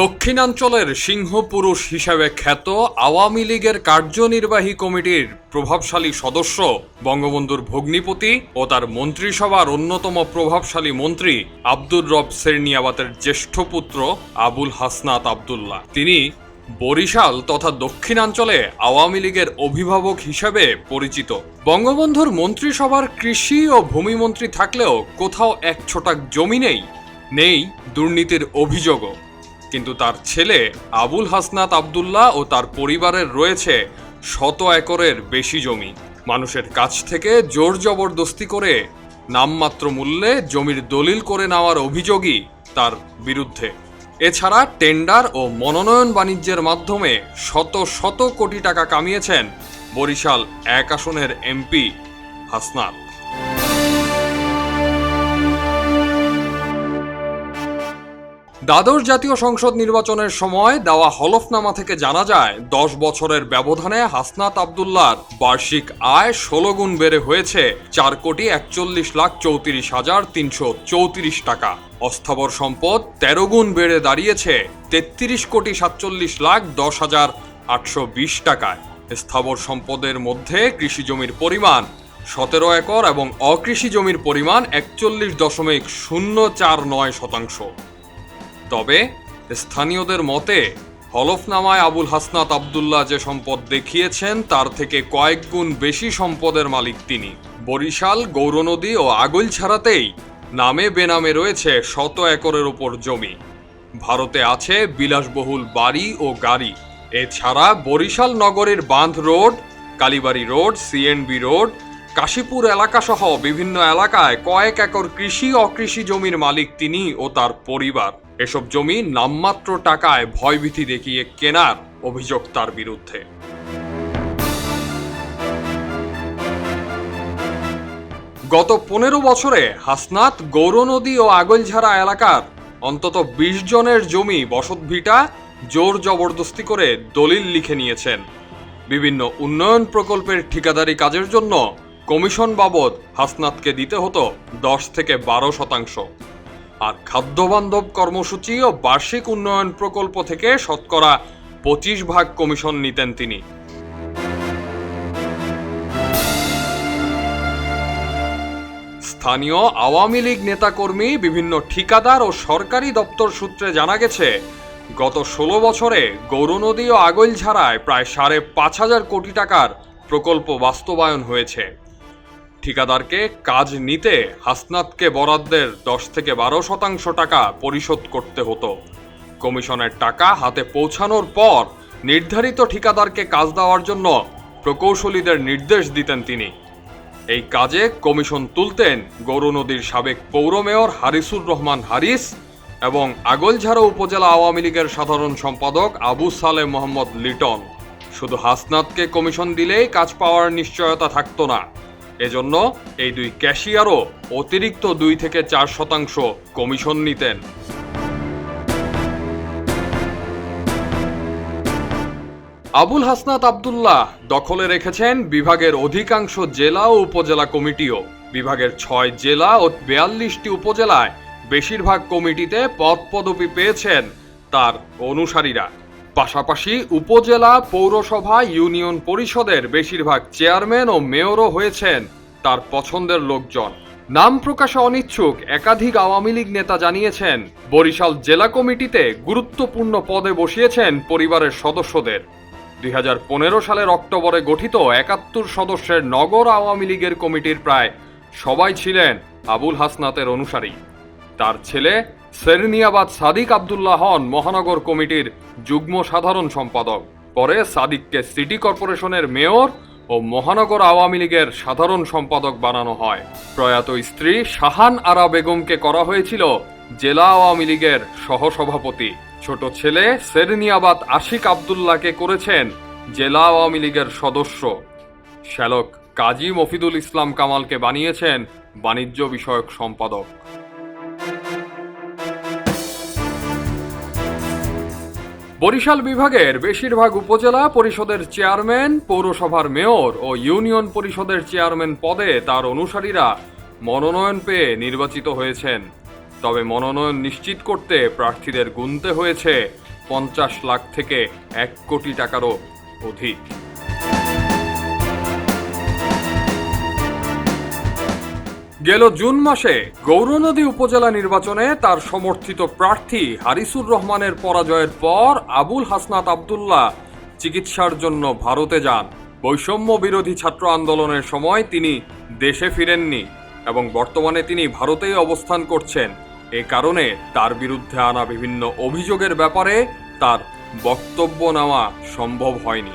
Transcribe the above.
দক্ষিণাঞ্চলের সিংহপুরুষ হিসাবে খ্যাত আওয়ামী লীগের কার্যনির্বাহী কমিটির প্রভাবশালী সদস্য, বঙ্গবন্ধুর ভগ্নিপতি ও তার মন্ত্রিসভার অন্যতম প্রভাবশালী মন্ত্রী আব্দুর রব সেরনিয়াবাতের জ্যেষ্ঠ পুত্র আবুল হাসনাত আবদুল্লাহ। তিনি বরিশাল তথা দক্ষিণাঞ্চলে আওয়ামী লীগের অভিভাবক হিসেবে পরিচিত। বঙ্গবন্ধুর মন্ত্রিসভার কৃষি ও ভূমিমন্ত্রী থাকলেও কোথাও এক ছোটাক জমি নেই নেই দুর্নীতির অভিযোগও। কিন্তু তার ছেলে আবুল হাসনাত আবদুল্লাহ ও তার পরিবারের রয়েছে শত একরের বেশি জমি। মানুষের কাছ থেকে জোর জবরদস্তি করে নামমাত্র মূল্যে জমির দলিল করে নেওয়ার অভিযোগই তার বিরুদ্ধে। এছাড়া টেন্ডার ও মনোনয়ন বাণিজ্যের মাধ্যমে শত শত কোটি টাকা কামিয়েছেন বরিশাল এক আসনের এমপি হাসনাত। দ্বাদশ জাতীয় সংসদ নির্বাচনের সময় দেওয়া হলফনামা থেকে জানা যায়, দশ বছরের ব্যবধানে হাসনাত আবদুল্লার বার্ষিক আয় ষোলো গুণ বেড়ে হয়েছে, চার কোটি একচল্লিশ লাখ চৌত্রিশ হাজার তিনশো চৌত্রিশ টাকা। অস্থাবর সম্পদ তেরো গুণ বেড়ে দাঁড়িয়েছে, তেত্রিশ কোটি সাতচল্লিশ লাখ দশ হাজার আটশো বিশ টাকায়। স্থাবর সম্পদের মধ্যে কৃষি জমির পরিমাণ সতেরো একর এবং অকৃষি জমির পরিমাণ একচল্লিশ দশমিক শূন্য চার নয় শতাংশ। তবে স্থানীয়দের মতে, হলফনামায় আবুল হাসনাত আবদুল্লাহ যে সম্পদ দেখিয়েছেন, তার থেকে কয়েক গুণ বেশি সম্পদের মালিক তিনি। বরিশাল, গৌরনদী ও আগৈল ছাড়াতেই নামে বেনামে রয়েছে শত একরের ওপর জমি। ভারতে আছে বিলাসবহুল বাড়ি ও গাড়ি। এছাড়া বরিশাল নগরের বাঁধ road, Kalibari road, CNB road, Kashipur এলাকাসহ বিভিন্ন এলাকায় কয়েক একর কৃষি অকৃষি জমির মালিক তিনি ও তার পরিবার। এসব জমি নামমাত্র টাকায় ভয়ভীতি দেখিয়ে কেনার অভিযোগ তার বিরুদ্ধে। গত পনেরো বছরে হাসনাত গৌরনদী ও আগলঝাড়া এলাকার অন্তত বিশ জনের জমি বসতভিটা জোর জবরদস্তি করে দলিল লিখে নিয়েছেন। বিভিন্ন উন্নয়ন প্রকল্পের ঠিকাদারি কাজের জন্য কমিশন বাবদ হাসনাতকে দিতে হতো দশ থেকে বারো শতাংশ। আর খাদ্যবান্ধব কর্মসূচি ও বার্ষিক উন্নয়ন প্রকল্প থেকে শতকরা পঁচিশ ভাগ কমিশন নিতেন তিনি। স্থানীয় আওয়ামী লীগ নেতাকর্মী, বিভিন্ন ঠিকাদার ও সরকারি দপ্তর সূত্রে জানা গেছে, গত ষোলো বছরে গৌরনদী ও আগৈলঝাড়ায় প্রায় সাড়ে পাঁচ হাজার কোটি টাকার প্রকল্প বাস্তবায়ন হয়েছে। ঠিকাদারকে কাজ নিতে হাসনাতকে বরাদ্দের দশ থেকে বারো শতাংশ টাকা পরিশোধ করতে হতো। কমিশনের টাকা হাতে পৌঁছানোর পর নির্ধারিত ঠিকাদারকে কাজ দেওয়ার জন্য প্রকৌশলীদের নির্দেশ দিতেন তিনি। এই কাজে কমিশন তুলতেন গৌরনদীর সাবেক পৌর মেয়র হারিসুর রহমান হারিস এবং আগলঝাড়া উপজেলা আওয়ামী লীগের সাধারণ সম্পাদক আবু সালে মোহাম্মদ লিটন। শুধু হাসনাতকে কমিশন দিলেই কাজ পাওয়ার নিশ্চয়তা থাকতো না। এজন্য এই দুই ক্যাশিয়ারও অতিরিক্ত দুই থেকে চার শতাংশ কমিশন নিতেন। আবুল হাসনাত আবদুল্লাহ দখলে রেখেছেন বিভাগের অধিকাংশ জেলা ও উপজেলা কমিটিও। বিভাগের ছয় জেলা ও বিয়াল্লিশটি উপজেলায় বেশিরভাগ কমিটিতে পদ পদবি পেয়েছেন তার অনুসারীরা। পাশাপাশি উপজেলা পৌরসভা ইউনিয়ন পরিষদের বেশিরভাগ চেয়ারম্যান ও মেয়রও হয়েছেন তার পছন্দের লোকজন। নাম প্রকাশে অনিচ্ছুক একাধিক আওয়ামী লীগ নেতা জানিয়েছেন, বরিশাল জেলা কমিটিতে গুরুত্বপূর্ণ পদে বসিয়েছেন পরিবারের সদস্যদের। দুই হাজার পনেরো সালের অক্টোবরে গঠিত একাত্তর সদস্যের নগর আওয়ামী লীগের কমিটির প্রায় সবাই ছিলেন আবুল হাসনাতের অনুসারী। তার ছেলে সেরনিয়াবাদ সাদিক আবদুল্লাহ হন মহানগর কমিটির যুগ্ম সাধারণ সম্পাদক। পরে সাদিককে সিটি কর্পোরেশনের মেয়র ও মহানগর আওয়ামী লীগের সাধারণ সম্পাদক বানানো হয়। প্রয়াত স্ত্রী শাহান আরা বেগমকে করা হয়েছিল জেলা আওয়ামী লীগের সহসভাপতি। ছোট ছেলে সেরনিয়াবাদ আশিক আবদুল্লাহকে করেছেন জেলা আওয়ামী লীগের সদস্য। শ্যালক কাজী মফিদুল ইসলাম কামালকে বানিয়েছেন বাণিজ্য বিষয়ক সম্পাদক। বরিশাল বিভাগের বেশিরভাগ উপজেলা পরিষদের চেয়ারম্যান, পৌরসভার মেয়র ও ইউনিয়ন পরিষদের চেয়ারম্যান পদে তার অনুসারীরা মনোনয়ন পেয়ে নির্বাচিত হয়েছেন। তবে মনোনয়ন নিশ্চিত করতে প্রার্থীদের গুনতে হয়েছে পঞ্চাশ লাখ থেকে এক কোটি টাকারও অধিক। গেল জুন মাসে গৌরনদী উপজেলা নির্বাচনে তার সমর্থিত প্রার্থী হারিসুর রহমানের পরাজয়ের পর আবুল হাসনাত আবদুল্লাহ চিকিৎসার জন্য ভারতে যান। বৈষম্য বিরোধী ছাত্র আন্দোলনের সময় তিনি দেশে ফিরেননি এবং বর্তমানে তিনি ভারতেই অবস্থান করছেন। এ কারণে তার বিরুদ্ধে আনা বিভিন্ন অভিযোগের ব্যাপারে তার বক্তব্য নেওয়া সম্ভব হয়নি।